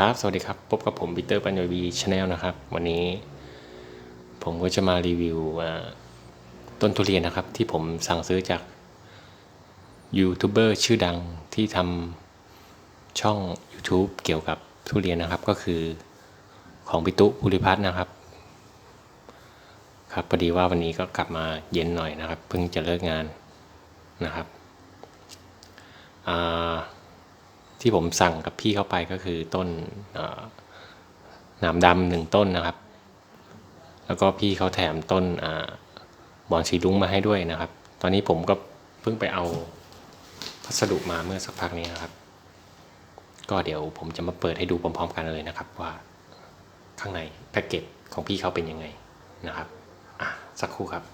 ครับ สวัสดีครับ พบกับผมปีเตอร์ปัญญวีชาแนลนะครับ วันนี้ ผมก็จะมารีวิวต้นทุเรียนนะครับ ที่ผมสั่งซื้อจากยูทูบเบอร์ชื่อดังที่ทำช่อง YouTube เกี่ยวกับทุเรียนนะครับ ก็คือของพิตุภูริพัฒน์นะครับ ครับพอดีว่าวันนี้ก็กลับมาเย็นหน่อยนะครับ เพิ่งจะเลิกงานนะครับอ่า ที่ผมสั่งกับพี่เข้าไปก็คือต้นหนามดำหนึ่งต้นนะครับ แล้วก็พี่เขาแถมต้นอบอนสีลุ้งมาให้ด้วยนะครับ ตอนนี้ผมก็เพิ่งไปเอาพัสดุมาเมื่อสักพักนี้นะครับ ก็เดี๋ยวผมจะมาเปิดให้ดูพร้อมๆกันเลยนะครับ ว่าข้างในแพ็กเกจของพี่เขาเป็นยังไงนะครับอะสักครู่ครับ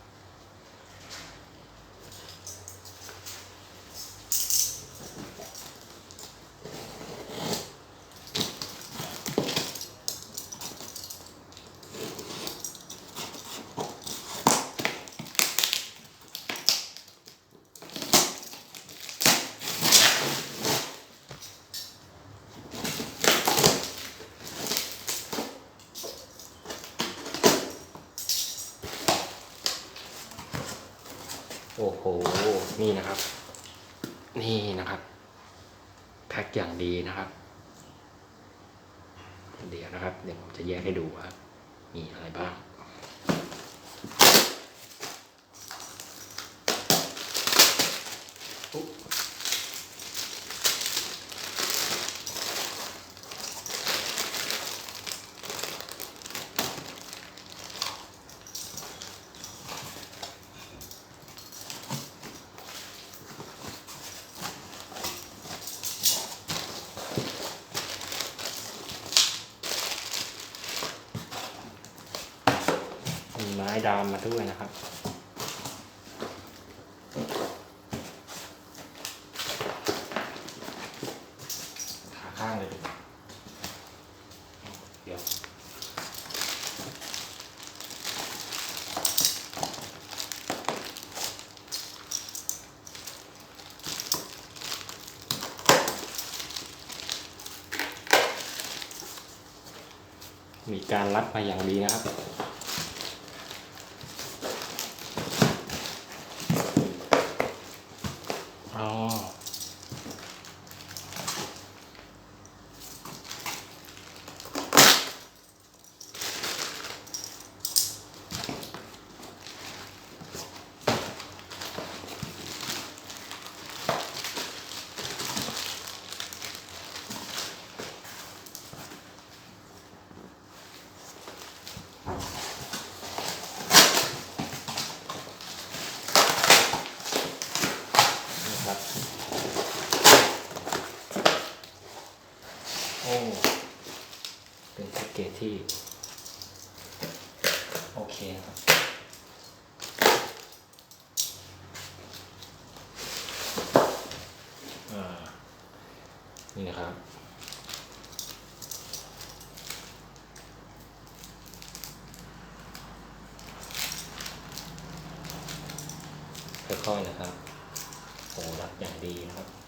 โอ้โห นี่นะครับ นี่นะครับ แพ็คอย่างดีนะครับ เดี๋ยวนะครับ เดี๋ยวผมจะแยกให้ดูว่ามีอะไรบ้างปุ๊บมีไม้ ดามมาด้วยนะครับขาข้างเลย เดี๋ยวมีการรัดมาอย่างดีนะครับ อ้เป็นแพ็กเกจที่ โอเคนะครับ นี่นะครับค่อยๆนะครับโอ้รับอย่างดีนะครับ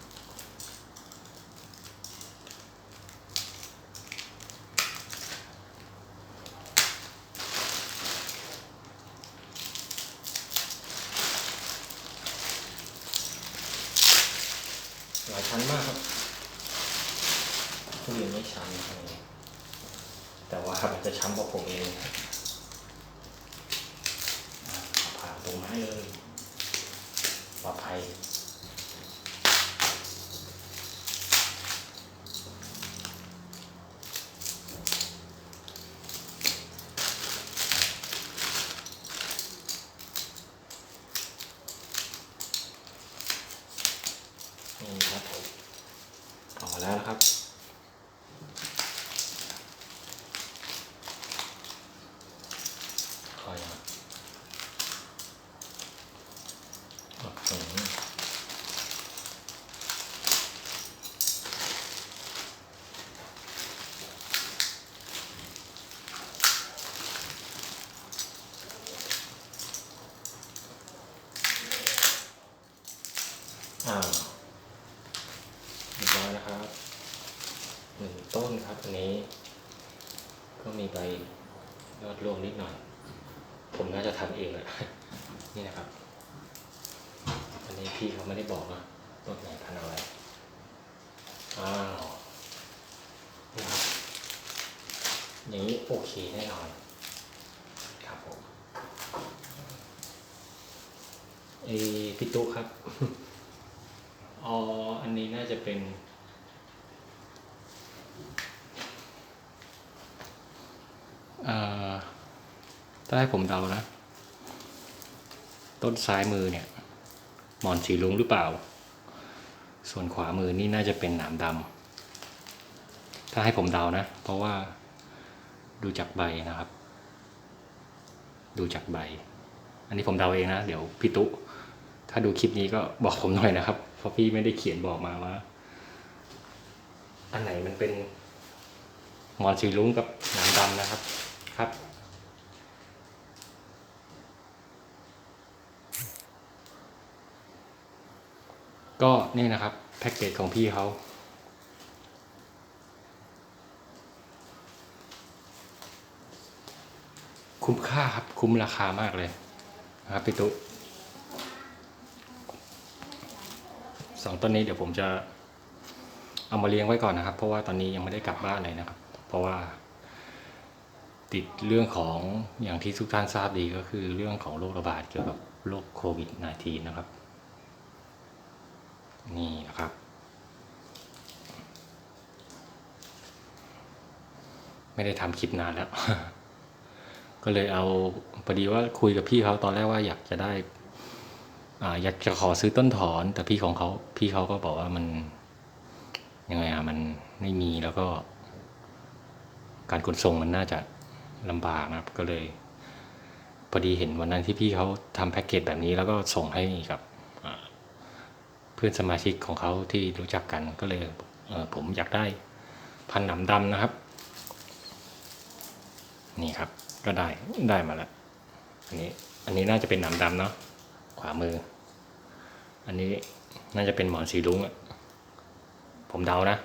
หลายชั้นมากครับทุเรียนไม่ช้ำนะครับแต่ว่ามันจะช้ำเพราะผมเองผ่าตรงไม้เลยปลอดภัย นี่ครับผมออกมาแล้วนะครับ คอยนะครับอื้อหือ หนึ่งต้น ครับอันนี้ ก็มีใบยอดร่วงนิดหน่อย ผมน่าจะทำเองแหละนี่นะครับ อันนี้พี่เขาไม่ได้บอกนะต้นไหนพันอะไร อ้าวนี่ครับอย่างนี้โอเคแน่นอนครับผมเอพี่ตุ๊ครับ อ๋อ อันนี้น่าจะเป็น เอ่อ ถ้าให้ผมเดานะ ต้นซ้ายมือเนี่ย หมอนสีลุงหรือเปล่า ส่วนขวามือนี่น่าจะเป็นหนามดำถ้าให้ผมเดานะ เพราะว่าดูจากใบนะครับ ดูจากใบ อันนี้ผมเดาเองนะ เดี๋ยวพี่ตุ๊ถ้าดูคลิปนี้ก็บอกผมหน่อยนะครับ เพราะพี่ไม่ได้เขียนบอกมาว่า อันไหนมันเป็นหมอนสีลุ้งกับหนามดำนะครับ ครับ ก็นี่นะครับแพ็กเกจของพี่เขาคุ้มค่าครับ คุ้มราคามากเลยนะครับพี่ตุ๊สองต้นนี้เดี๋ยวผมจะเอามาเลี้ยงไว้ก่อนนะครับ เพราะว่าตอนนี้ยังไม่ได้กลับบ้านเลยนะครับ เพราะว่า ติดเรื่องของอย่างที่ทุกท่านทราบดีก็คือเรื่องของโรคระบาดเกี่ยวกับโรคโควิด -19 นะครับ นี่นะครับ ไม่ได้ทำคลิปนานแล้ว ก็เลยเอาพอดีว่าคุยกับพี่เขาตอนแรกว่าอยากจะได้อ่าอยากจะขอซื้อต้นถอน แต่พี่ของเขาพี่เขาก็บอกว่ามันยังไงอะมันไม่มีแล้วก็ การขนส่งมันน่าจะลำบากนะครับ ก็เลย พอดีเห็นวันนั้นที่พี่เขาทำแพ็กเกจแบบนี้แล้วก็ส่งให้กับ พื่อนสมาชิกของเขาที่รู้จักกันก็เลยเผมอยากได้พันหนำดำนะครับ นี่ครับก็ได้ได้มาแล้วอันนี้อันนี้น่าจะเป็นหนำดำเนาะขวามือ อันนี้น่าจะเป็นหมอนสีรุ้งอะผมเดานะ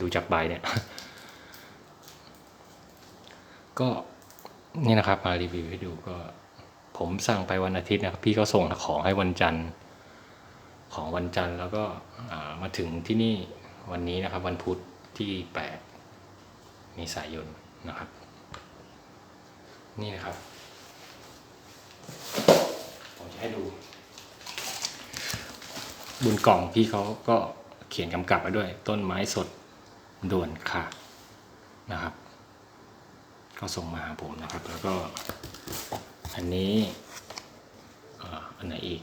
ดูจากใบเนี่ย ก็นี่นะครับมารีวิวให้ดูก็ ผมสั่งไปวันอาทิตย์นะครับ พี่ก็ส่งของให้วันจันทร์ ของวันจันทร์แล้วก็มาถึงที่นี่วันนี้นะครับ วันพุธที่แปดเมษายนนะครับ นี่นะครับ ผมจะให้ดู บนกล่องพี่เขาก็เขียนกำกับไว้ด้วย ต้นไม้สดด่วนค่ะนะครับ ก็ส่งมาหาผมนะครับ แล้วก็ อันนี้อันไหนอีก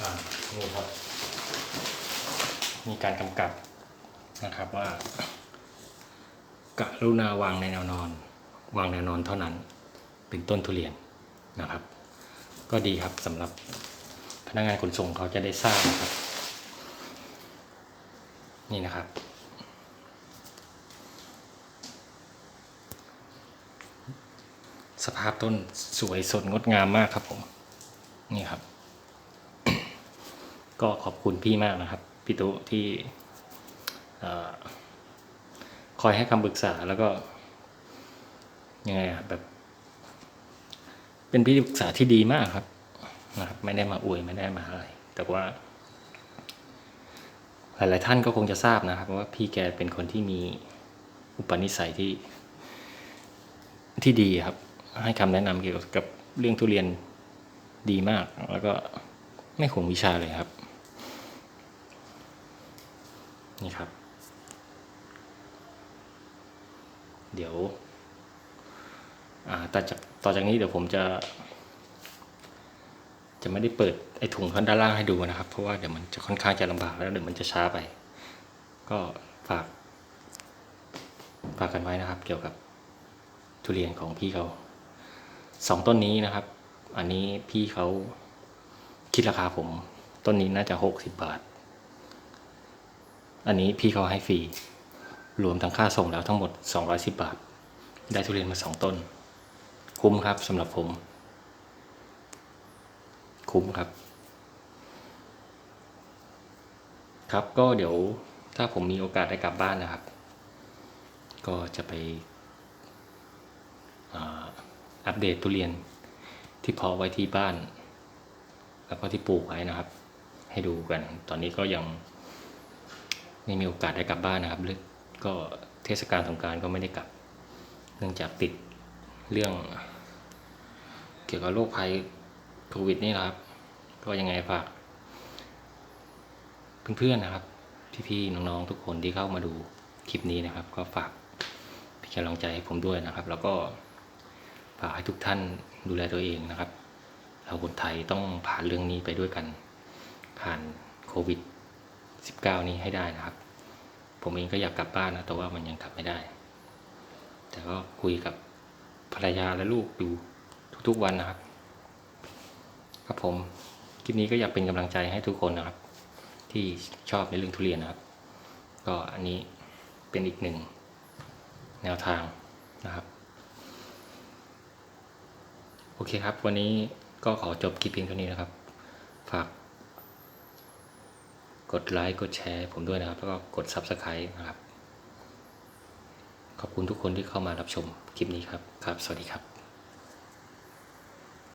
อ่า นี่ครับ มีการกำกับนะครับว่ากรุณาวางในแนวนอน วางแนวนอนเท่านั้น เป็นต้นทุเรียนนะครับ ก็ดีครับสำหรับพนักงานขนส่งเขาจะได้ทราบนะครับ นี่นะครับสภาพต้นสวยสดงดงามมากครับผม นี่ครับ ก็ขอบคุณพี่มากนะครับพี่ตุที่คอยให้คำปรึกษาแล้วก็ยังไงอะแบบ เป็นพี่ปรึกษาที่ดีมากครับนะครับ ไม่ได้มาอวยไม่ได้มาอะไร แต่ว่า หลาย ๆ ท่านก็คงจะทราบนะครับ ว่าพี่แกเป็นคนที่มีอุปนิสัยที่ที่ดีครับ ให้คำแนะนำเกี่ยวกับเรื่องทุเรียนดีมาก แล้วก็ไม่ขวงวิชาเลยครับ นี่ครับ เดี๋ยวต่อจากต่อจากนี้เดี๋ยวผมจะ จะไม่ได้เปิดไอ้ถุงข้างด้านล่างให้ดูนะครับ เพราะว่าเดี๋ยวมันจะค่อนข้างจะลำบากแล้วเดี๋ยวมันจะช้าไป ก็ฝากฝากกันไว้นะครับ เกี่ยวกับทุเรียนของพี่เขาสองต้นนี้นะครับ อันนี้พี่เขาคิดราคาผม ต้นนี้น่าจะหกสิบบาท อันนี้พี่เขาให้ฟรีรวมทั้งค่าส่งแล้วทั้งหมด 210 บาท ได้ทุเรียนมาสองต้น คุ้มครับสำหรับผม คุ้มครับ ครับก็เดี๋ยวถ้าผมมีโอกาสได้กลับบ้านนะครับ ก็จะไปอัปเดตทุเรียนที่เพาะไว้ที่บ้าน แล้วก็ที่ปลูกไว้นะครับ ให้ดูกัน ตอนนี้ก็ยัง ไม่มีโอกาสได้กลับบ้านนะครับเรื่อก็เทศกาลสงการก็ไม่ได้กลับ เนื่องจากติดเรื่อง เกี่ยวกับโรคภัยโควิดนี่นะครับ ก็ยังไงฝากเพื่อนๆนะครับ พี่ๆน้องๆทุกคนที่เข้ามาดูคลิปนี้นะครับ ก็ฝากเป็นกำลังใจให้ผมด้วยนะครับ แล้วก็ฝากให้ทุกท่านดูแลตัวเองนะครับ เราคนไทยต้องผ่านเรื่องนี้ไปด้วยกันผ่านโควิด 19 นี้ให้ได้นะครับ ผมเองก็อยากกลับบ้านนะแต่ว่ามันยังกลับไม่ได้ แต่ก็คุยกับภรรยาและลูกอยู่ทุกๆวันนะครับ ครับผมคลิปนี้ก็อยากเป็นกำลังใจให้ทุกคนนะครับ ที่ชอบในเรื่องทุเรียนนะครับ ก็อันนี้เป็นอีกหนึ่งแนวทางนะครับ โอเคครับ วันนี้ก็ขอจบคลิปเพียงเท่านี้นะครับ ฝาก กดไลค์กดแชร์ผมด้วยนะครับ แล้วก็กด Subscribe นะครับ ขอบคุณทุกคนที่เข้ามารับชมคลิปนี้ครับ ครับ สวัสดีครับ